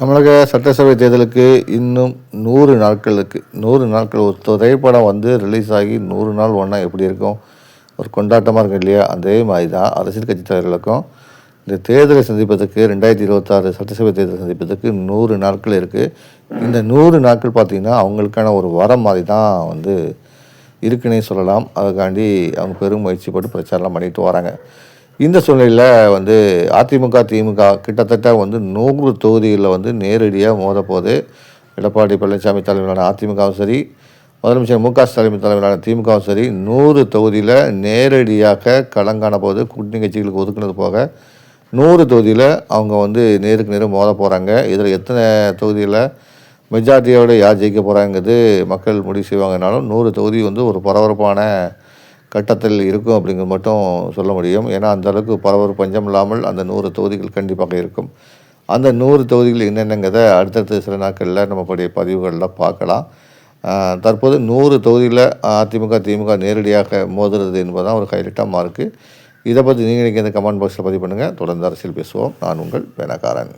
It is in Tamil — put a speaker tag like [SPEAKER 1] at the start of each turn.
[SPEAKER 1] தமிழக சட்டசபை தேர்தலுக்கு இன்னும் நூறு நாட்களுக்கு நூறு நாட்கள். ஒரு திரைப்படம் வந்து ரிலீஸ் ஆகி நூறு நாள் ஒன்றா எப்படி இருக்கும்? ஒரு கொண்டாட்டமாக இருக்கும் இல்லையா? அதே மாதிரி தான் அரசியல் கட்சி தலைவர்களுக்கும். இந்த தேர்தலை சந்திப்பதற்கு ரெண்டாயிரத்தி இருபத்தாறு சட்டசபை தேர்தலை சந்திப்பதற்கு நூறு நாட்கள் இருக்குது இந்த நூறு நாட்கள் பார்த்திங்கன்னா அவங்களுக்கான ஒரு வரம் மாதிரி தான் வந்து இருக்குன்னே சொல்லலாம். அதுக்காண்டி அவங்க பெரும் முயற்சி போட்டு பிரச்சாரம்லாம் பண்ணிட்டு வராங்க. இந்த சூழ்நிலையில் வந்து அதிமுக திமுக கிட்டத்தட்ட வந்து நூறு தொகுதிகளில் வந்து நேரடியாக மோதப்போது எடப்பாடி பழனிசாமி தலைமையிலான அதிமுகவும் சரி முதலமைச்சர் மு க ஸ்டாலின் தலைமையிலான திமுகவும் சரி நூறு தொகுதியில் நேரடியாக களங்காண போது கூட்டணி கட்சிகளுக்கு ஒதுக்குனது போக நூறு தொகுதியில் அவங்க வந்து நேருக்கு நேரம் மோத போகிறாங்க இதில் எத்தனை தொகுதியில் மெஜாரிட்டியோட யார் ஜெயிக்க போகிறாங்கிறது மக்கள் முடிவு செய்வாங்கனாலும் நூறு தொகுதி வந்து ஒரு பரபரப்பான கட்டத்தில் இருக்கும் அப்படிங்கிறது மட்டும் சொல்ல முடியும். ஏன்னா அந்தளவுக்கு அளவுக்கு பஞ்சம் இல்லாமல் அந்த நூறு தொகுதிகள் கண்டிப்பாக இருக்கும். அந்த நூறு தொகுதிகள் என்னென்னங்கிறத அடுத்தடுத்த சில நாட்களில் நம்மளுடைய பதிவுகளில் பார்க்கலாம். தற்போது நூறு தொகுதியில் அதிமுக திமுக நேரடியாக மோதுறது என்பது தான் ஒரு ஹைலைட்டாக இருக்குது இதை பற்றி நீங்கள் இந்த கமெண்ட் பாக்ஸில் பதிவு பண்ணுங்கள் தொடர்ந்து அரசியல் பேசுவோம். நான் உங்கள் வேணக்காரன்.